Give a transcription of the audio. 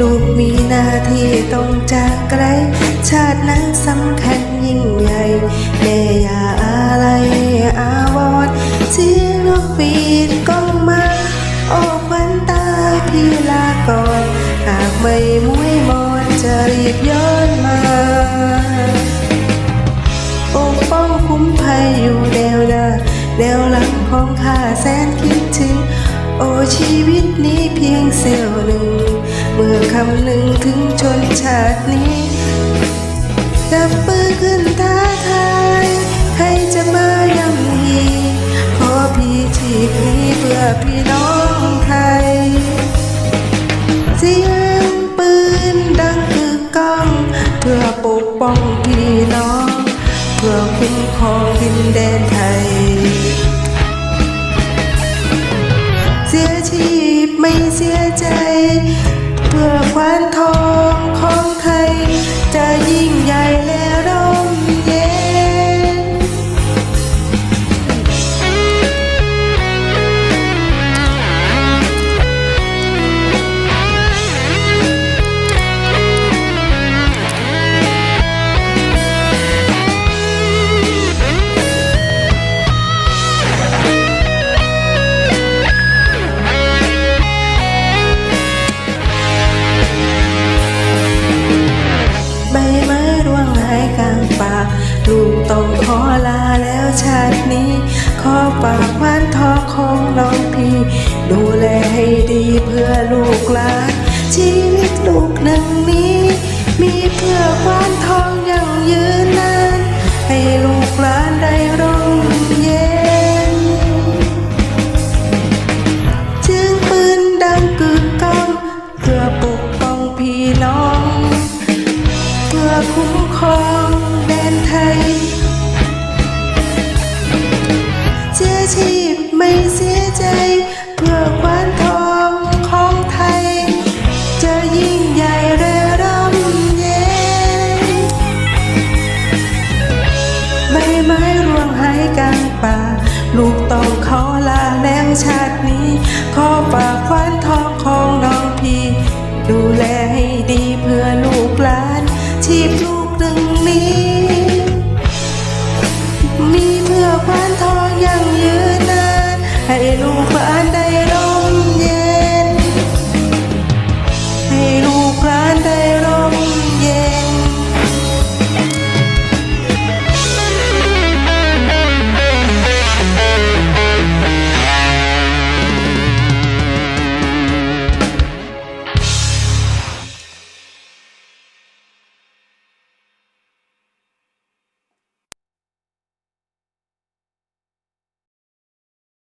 ลูกมีหน้าที่ต้องจากไกล ชาตินั้นสำคัญยิ่งใหญ่ แม่อย่าอะไรอาวรเสียงนกปีดก้องมา โอ้ควันตาพี่ลาก่อน หากไม่มุ้ยมอนจะรีบย้อนมาปกป้องคุ้มภัยอยู่แนวหน้าแนวหลังของข้าแสนคิดถึง โอ้ชีวิตนี้เพียงำหนึ่งถึงชนชาตินี้จับปืนขึ้นท้าทายใครจะมาย่ำยีขอพี่ชีพนี้เพื่อพี่น้องไทย เสียงปืนดังกึกก้อง เพื่อปกป้องพี่น้อง เพื่อคุ้มครองดินแดนไทย เสียชีพไม่เสียใจ พื่ ชาตินี้ ขอฝากบ้านทองของน้องพี่ ดูแลให้ดีเพื่อลูกหลานชีวิตลูกหนึ่งนี้ ไม่เสียใจ เพื่อคว้านทองของไทย จะยิ่งใหญ่และร่ำเย็นใบไม้ร่วงหายกลางป่า ลูกต้องขอลาแล้วชาตินี้ ขอฝากควันทองของน้องพี่ ดูแลให้ดีเพื่อลูกหลานชีพลูก